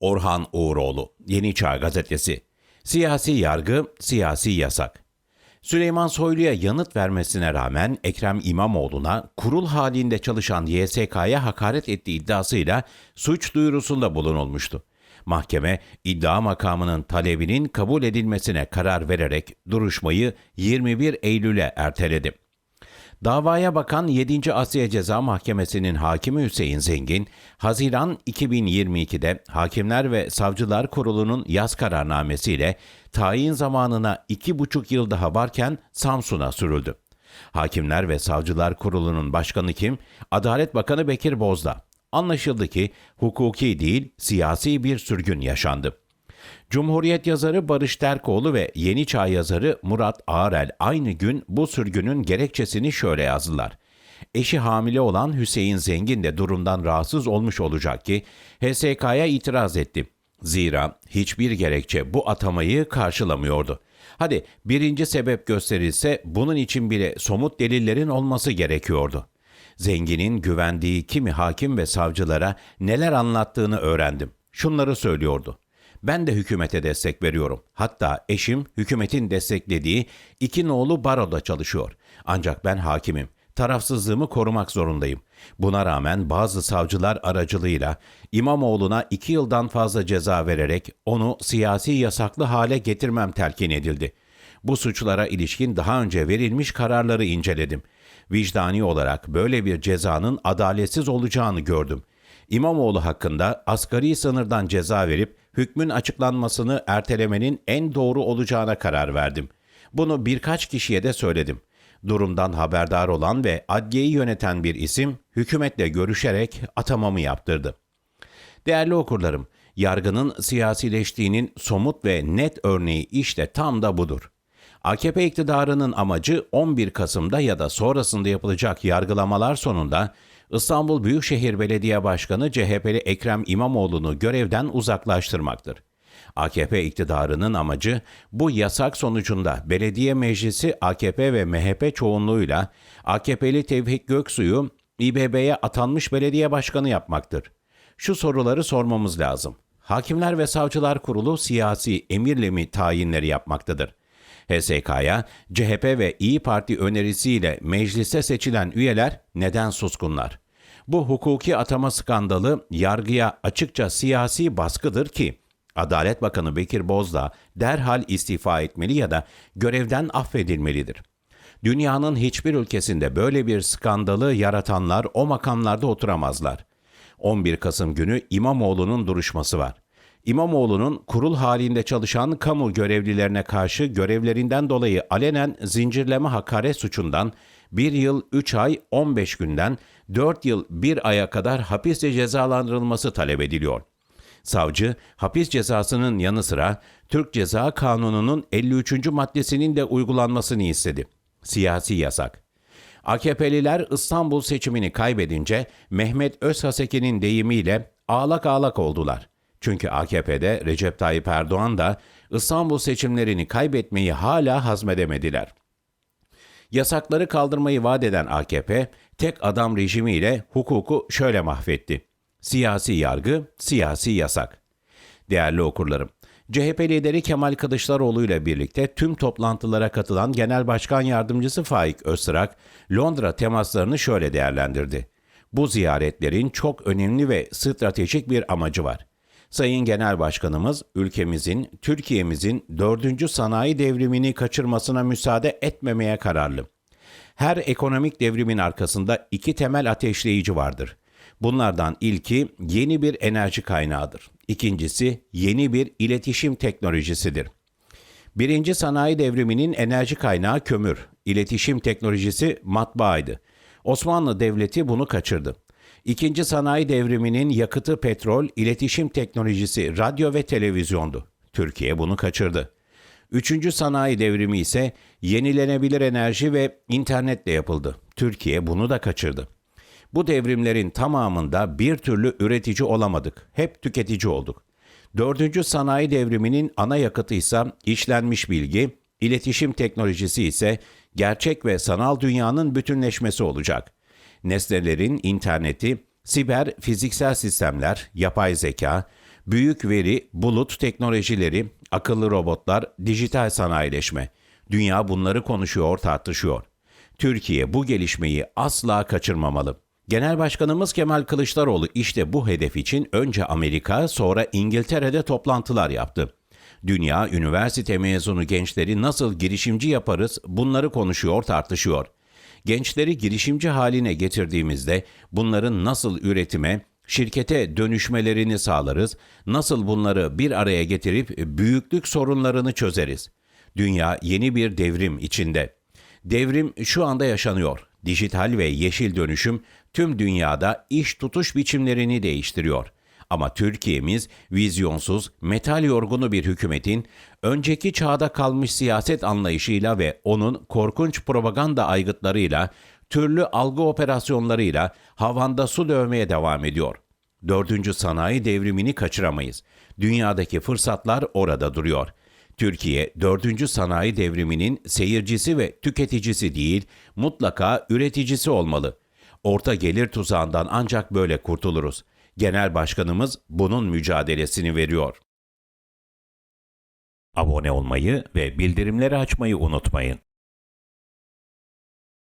Orhan Uğuroğlu, Yeni Çağ Gazetesi. Siyasi yargı, siyasi yasak. Süleyman Soylu'ya yanıt vermesine rağmen Ekrem İmamoğlu'na kurul halinde çalışan YSK'ya hakaret ettiği iddiasıyla suç duyurusunda bulunulmuştu. Mahkeme iddia makamının talebinin kabul edilmesine karar vererek duruşmayı 21 Eylül'e erteledi. Davaya bakan 7. Asya Ceza Mahkemesi'nin hakimi Hüseyin Zengin, Haziran 2022'de Hakimler ve Savcılar Kurulu'nun yaz kararnamesiyle tayin zamanına 2,5 yıl daha varken Samsun'a sürüldü. Hakimler ve Savcılar Kurulu'nun başkanı kim? Adalet Bakanı Bekir Bozdağ. Anlaşıldı ki hukuki değil siyasi bir sürgün yaşandı. Cumhuriyet yazarı Barış Terkoğlu ve Yeni Çağ yazarı Murat Ağrel aynı gün bu sürgünün gerekçesini şöyle yazdılar. Eşi hamile olan Hüseyin Zengin de durumdan rahatsız olmuş olacak ki HSK'ya itiraz etti. Zira hiçbir gerekçe bu atamayı karşılamıyordu. Hadi birinci sebep gösterilse bunun için bile somut delillerin olması gerekiyordu. Zenginin güvendiği kimi hakim ve savcılara neler anlattığını öğrendim. Şunları söylüyordu. Ben de hükümete destek veriyorum. Hatta eşim hükümetin desteklediği iki nolu baroda çalışıyor. Ancak ben hakimim. Tarafsızlığımı korumak zorundayım. Buna rağmen bazı savcılar aracılığıyla İmamoğlu'na iki yıldan fazla ceza vererek onu siyasi yasaklı hale getirmem telkin edildi. Bu suçlara ilişkin daha önce verilmiş kararları inceledim. Vicdani olarak böyle bir cezanın adaletsiz olacağını gördüm. İmamoğlu hakkında asgari sınırdan ceza verip hükmün açıklanmasını ertelemenin en doğru olacağına karar verdim. Bunu birkaç kişiye de söyledim. Durumdan haberdar olan ve adliyeyi yöneten bir isim hükümetle görüşerek atamamı yaptırdı. Değerli okurlarım, yargının siyasileştiğinin somut ve net örneği işte tam da budur. AKP iktidarının amacı 11 Kasım'da ya da sonrasında yapılacak yargılamalar sonunda İstanbul Büyükşehir Belediye Başkanı CHP'li Ekrem İmamoğlu'nu görevden uzaklaştırmaktır. AKP iktidarının amacı bu yasak sonucunda belediye meclisi AKP ve MHP çoğunluğuyla AKP'li Tevfik Göksu'yu İBB'ye atanmış belediye başkanı yapmaktır. Şu soruları sormamız lazım. Hakimler ve Savcılar Kurulu siyasi emirle mi tayinleri yapmaktadır? HSK'ya CHP ve İyi Parti önerisiyle meclise seçilen üyeler neden suskunlar? Bu hukuki atama skandalı yargıya açıkça siyasi baskıdır ki Adalet Bakanı Bekir Bozdağ derhal istifa etmeli ya da görevden affedilmelidir. Dünyanın hiçbir ülkesinde böyle bir skandalı yaratanlar o makamlarda oturamazlar. 11 Kasım günü İmamoğlu'nun duruşması var. İmamoğlu'nun kurul halinde çalışan kamu görevlilerine karşı görevlerinden dolayı alenen zincirleme hakaret suçundan 1 yıl 3 ay 15 günden 4 yıl 1 aya kadar hapisle cezalandırılması talep ediliyor. Savcı, hapis cezasının yanı sıra Türk Ceza Kanunu'nun 53. maddesinin de uygulanmasını istedi. Siyasi yasak. AKP'liler İstanbul seçimini kaybedince Mehmet Özhaseki'nin deyimiyle ağlak ağlak oldular. Çünkü AKP'de Recep Tayyip Erdoğan da İstanbul seçimlerini kaybetmeyi hala hazmedemediler. Yasakları kaldırmayı vaat eden AKP, tek adam rejimiyle hukuku şöyle mahvetti. Siyasi yargı, siyasi yasak. Değerli okurlarım, CHP lideri Kemal Kılıçdaroğlu ile birlikte tüm toplantılara katılan Genel Başkan Yardımcısı Faik Öztrak, Londra temaslarını şöyle değerlendirdi. Bu ziyaretlerin çok önemli ve stratejik bir amacı var. Sayın Genel Başkanımız ülkemizin, Türkiye'mizin dördüncü sanayi devrimini kaçırmasına müsaade etmemeye kararlı. Her ekonomik devrimin arkasında iki temel ateşleyici vardır. Bunlardan ilki yeni bir enerji kaynağıdır. İkincisi yeni bir iletişim teknolojisidir. Birinci sanayi devriminin enerji kaynağı kömür, iletişim teknolojisi matbaaydı. Osmanlı Devleti bunu kaçırdı. İkinci sanayi devriminin yakıtı petrol, iletişim teknolojisi, radyo ve televizyondu. Türkiye bunu kaçırdı. Üçüncü sanayi devrimi ise yenilenebilir enerji ve internetle yapıldı. Türkiye bunu da kaçırdı. Bu devrimlerin tamamında bir türlü üretici olamadık. Hep tüketici olduk. Dördüncü sanayi devriminin ana yakıtı ise işlenmiş bilgi, iletişim teknolojisi ise gerçek ve sanal dünyanın bütünleşmesi olacak. Nesnelerin interneti, siber fiziksel sistemler, yapay zeka, Büyük veri, bulut teknolojileri, akıllı robotlar, dijital sanayileşme. Dünya bunları konuşuyor, tartışıyor. Türkiye bu gelişmeyi asla kaçırmamalı. Genel Başkanımız Kemal Kılıçdaroğlu işte bu hedef için önce Amerika, sonra İngiltere'de toplantılar yaptı. Dünya üniversite mezunu gençleri nasıl girişimci yaparız bunları konuşuyor, tartışıyor. Gençleri girişimci haline getirdiğimizde bunların nasıl üretime, şirkete dönüşmelerini sağlarız, nasıl bunları bir araya getirip büyüklük sorunlarını çözeriz. Dünya yeni bir devrim içinde. Devrim şu anda yaşanıyor. Dijital ve yeşil dönüşüm tüm dünyada iş tutuş biçimlerini değiştiriyor. Ama Türkiye'miz vizyonsuz, metal yorgunu bir hükümetin önceki çağda kalmış siyaset anlayışıyla ve onun korkunç propaganda aygıtlarıyla, türlü algı operasyonlarıyla havanda su dövmeye devam ediyor. Dördüncü sanayi devrimini kaçıramayız. Dünyadaki fırsatlar orada duruyor. Türkiye, dördüncü sanayi devriminin seyircisi ve tüketicisi değil, mutlaka üreticisi olmalı. Orta gelir tuzağından ancak böyle kurtuluruz. Genel Başkanımız bunun mücadelesini veriyor. Abone olmayı ve bildirimleri açmayı unutmayın.